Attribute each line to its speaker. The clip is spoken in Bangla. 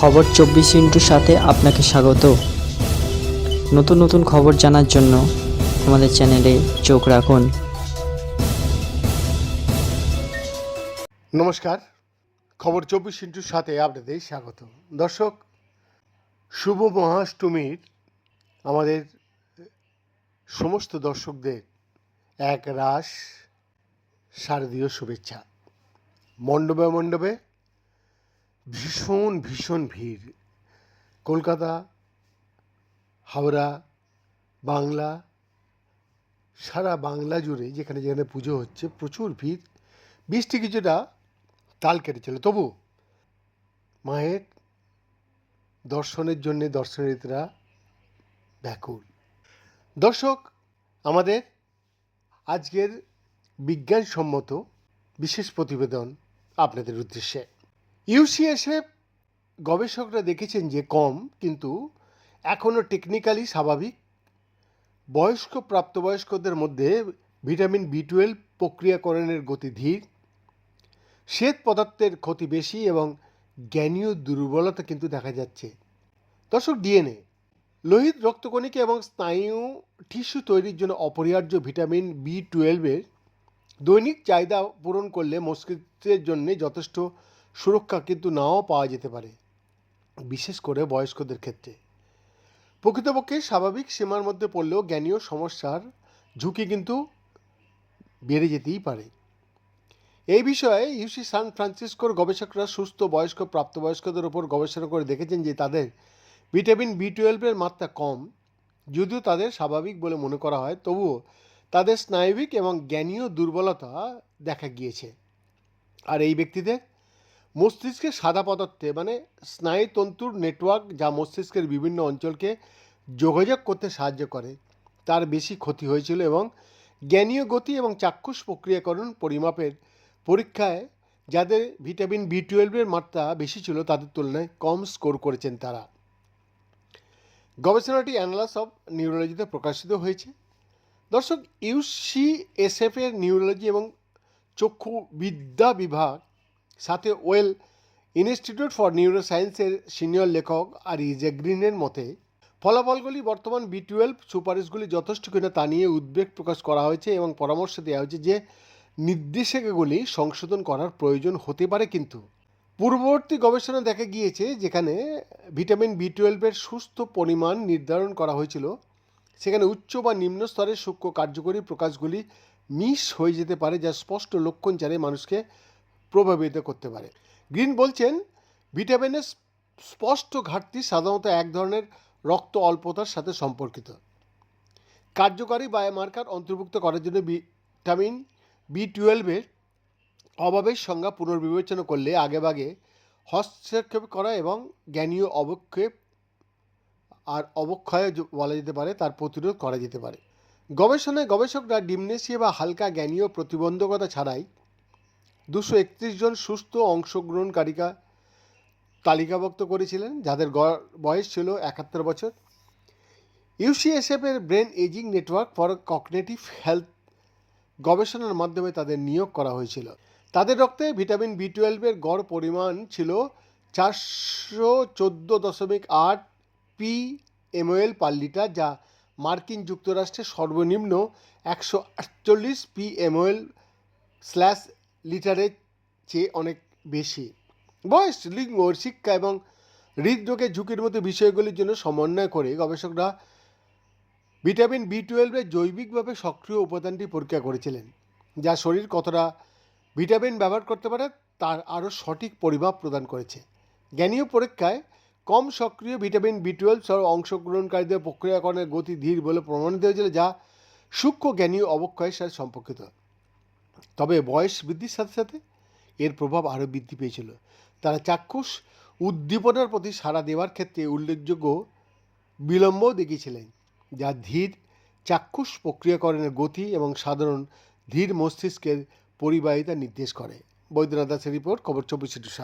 Speaker 1: খবর চব্বিশ ইন্টুর সাথে আপনাকে স্বাগত। নতুন নতুন খবর জানার জন্য আমাদের চ্যানেলে চোখ রাখুন।
Speaker 2: নমস্কার, খবর চব্বিশ ইন্টুর সাথে আপনাদের স্বাগত। দর্শক, শুভ মহাষ্টমীর আমাদের সমস্ত দর্শকদের এক রাস শারদীয় শুভেচ্ছা। মণ্ডপে মণ্ডপে ভীষণ ভীষণ ভিড়। কলকাতা, হাওড়া, বাংলা, সারা বাংলা জুড়ে যেখানে যেখানে পুজো হচ্ছে প্রচুর ভিড়। বৃষ্টি কিছুটা তাল কেটেছিল। তবু মায়ের দর্শনের জন্য দর্শনার্থীরা ব্যাকুল। দর্শক, আমাদের আজকের বিজ্ঞানসম্মত বিশেষ প্রতিবেদন আপনাদের উদ্দেশ্যে। ইউসিএসএফ গবেষকরা দেখেছেন যে কম, কিন্তু এখনও টেকনিক্যালি স্বাভাবিক। বয়স্ক, প্রাপ্তবয়স্কদের মধ্যে ভিটামিন বি টুয়েলভ প্রক্রিয়াকরণের গতি ধীর। শ্বেত পদার্থের ক্ষতি বেশি এবং জ্ঞানীয় দুর্বলতা কিন্তু দেখা যাচ্ছে। দর্শক, ডিএনএ, লোহিত রক্তকণিকা এবং স্নায়ু টিস্যু তৈরির জন্য অপরিহার্য ভিটামিন বি টুয়েলভের দৈনিক চাহিদা পূরণ করলে মস্তিষ্কের জন্য যথেষ্ট সুরক্ষা কিন্তু নাও পাওয়া যেতে পারে, বিশেষ করে বয়স্কদের ক্ষেত্রে। প্রকৃতপক্ষে স্বাভাবিক সীমার মধ্যে পড়লেও জ্ঞানীয় সমস্যার ঝুঁকি কিন্তু বেড়ে যেতেই পারে। এই বিষয়ে ইউসি সান ফ্রান্সিসকোর গবেষকরা সুস্থ বয়স্ক, প্রাপ্তবয়স্কদের উপর গবেষণা করে দেখেছেন যে তাদের ভিটামিন বি টুয়েলভের মাত্রা কম, যদিও তাদের স্বাভাবিক বলে মনে করা হয়, তবুও তাদের স্নায়বিক এবং জ্ঞানীয় দুর্বলতা দেখা গিয়েছে। আর এই ব্যক্তিদের মস্তিষ্কের সাদা পদার্থে মানে স্নায়ুতন্তুর নেটওয়ার্ক যা মস্তিষ্কের বিভিন্ন অঞ্চলকে যোগাযোগ করতে সাহায্য করে। তার বেশি ক্ষতি হয়েছিল এবং জ্ঞানীয় গতি এবং চাক্ষুষ প্রক্রিয়াকরণ পরিমাপের পরীক্ষায় যাদের ভিটামিন বি টুয়েলভের মাত্রা বেশি ছিল তাদের তুলনায় কম স্কোর করেছেন তারা। গবেষণাটি অ্যানালাস অফ নিউরোলজিতে প্রকাশিত হয়েছে। দর্শক ইউসিএসএফ এর নিউরোলজি এবং চক্ষু বিদ্যা বিভাগ সাথে ওয়েল ইনস্টিটিউট ফর নিউরোসায়েন্সের সিনিয়র লেখক আর ইজেগ্রিনের মতে, ফলাফলগুলি বর্তমান বি টুয়েলভ সুপারিশগুলি যথেষ্ট কিনা তা নিয়ে উদ্বেগ প্রকাশ করা হয়েছে এবং পরামর্শ দেওয়া হয়েছে যে নির্দেশিকাগুলি সংশোধন করার প্রয়োজন হতে পারে কিন্তু। পূর্ববর্তী গবেষণা দেখা গিয়েছে যেখানে ভিটামিন বি টুয়েলভের সুস্থ পরিমাণ নির্ধারণ করা হয়েছিল, সেখানে উচ্চ বা নিম্ন স্তরের সূক্ষ্ম কার্যকরী প্রকাশগুলি মিস হয়ে যেতে পারে যা স্পষ্ট লক্ষণ চারে মানুষকে প্রভাবিত করতে পারে। গ্রিন বলছেন ভিটামিনের স্পষ্ট ঘাটতি সাধারণত এক ধরনের রক্ত অল্পতার সাথে সম্পর্কিত। কার্যকারী বায়োমার্কার অন্তর্ভুক্ত করার জন্য ভিটামিন বি টুয়েলভের অভাবের সংজ্ঞা পুনর্বিবেচনা করলে আগেভাগে হস্তক্ষেপ করা এবং জ্ঞানীয় অবক্ষেপ আর অবক্ষয় বলা যেতে পারে, তার প্রতিরোধ করা যেতে পারে। গবেষণায় গবেষকরা ডিমনেসিয়া বা হালকা জ্ঞানীয় প্রতিবন্ধকতা ছাড়াই দুশো একত্রিশ জন সুস্থ অংশগ্রহণকারিকা তালিকাভুক্ত করেছিলেন, যাদের গড় বয়স ছিল একাত্তর বছর। ইউসিএসএফ এর brain aging network for cognitive health গবেষণার মাধ্যমে তাদের নিয়োগ করা হয়েছিল। তাদের রক্তে ভিটামিন বি টুয়েলভের গড় পরিমাণ ছিল চারশো চোদ্দ দশমিক আট পি এমওএল পার লিটার, যা মার্কিন যুক্তরাষ্ট্রের সর্বনিম্ন একশো আটচল্লিশ পি এমওএল স্ল্যাশ লিটারের চেয়ে অনেক বেশি। বয়স, লিঙ্গ, শিক্ষা এবং হৃদরোগের ঝুঁকির মতো বিষয়গুলির জন্য সমন্বয় করে গবেষকরা ভিটামিন বি টুয়েলভের জৈবিকভাবে সক্রিয় উপাদানটি পরীক্ষা করেছিলেন, যা শরীর কতটা ভিটামিন ব্যবহার করতে পারে তার আরও সঠিক পরিমাপ প্রদান করেছে। জ্ঞানীয় পরীক্ষায় কম সক্রিয় ভিটামিন বি টুয়েলভ সহ অংশগ্রহণকারীদের প্রক্রিয়াকরণের গতি ধীর বলে প্রমাণিত হয়েছিল, যা সূক্ষ্ম জ্ঞানীয় অবক্ষয়ের সাথে সম্পর্কিত। তবে বয়স বৃদ্ধির সাথে সাথে এর প্রভাব আরও বৃদ্ধি পেয়েছিল। তারা চাক্ষুষ উদ্দীপনার প্রতি সাড়া দেওয়ার ক্ষেত্রে উল্লেখযোগ্য বিলম্বও দেখিয়েছিলেন, যা ধীর চাক্ষুষ প্রক্রিয়াকরণের গতি এবং সাধারণ ধীর মস্তিষ্কের পরিবাহিতা নির্দেশ করে। বৈদ্যনাথ দাসের রিপোর্ট, খবর চব্বিশ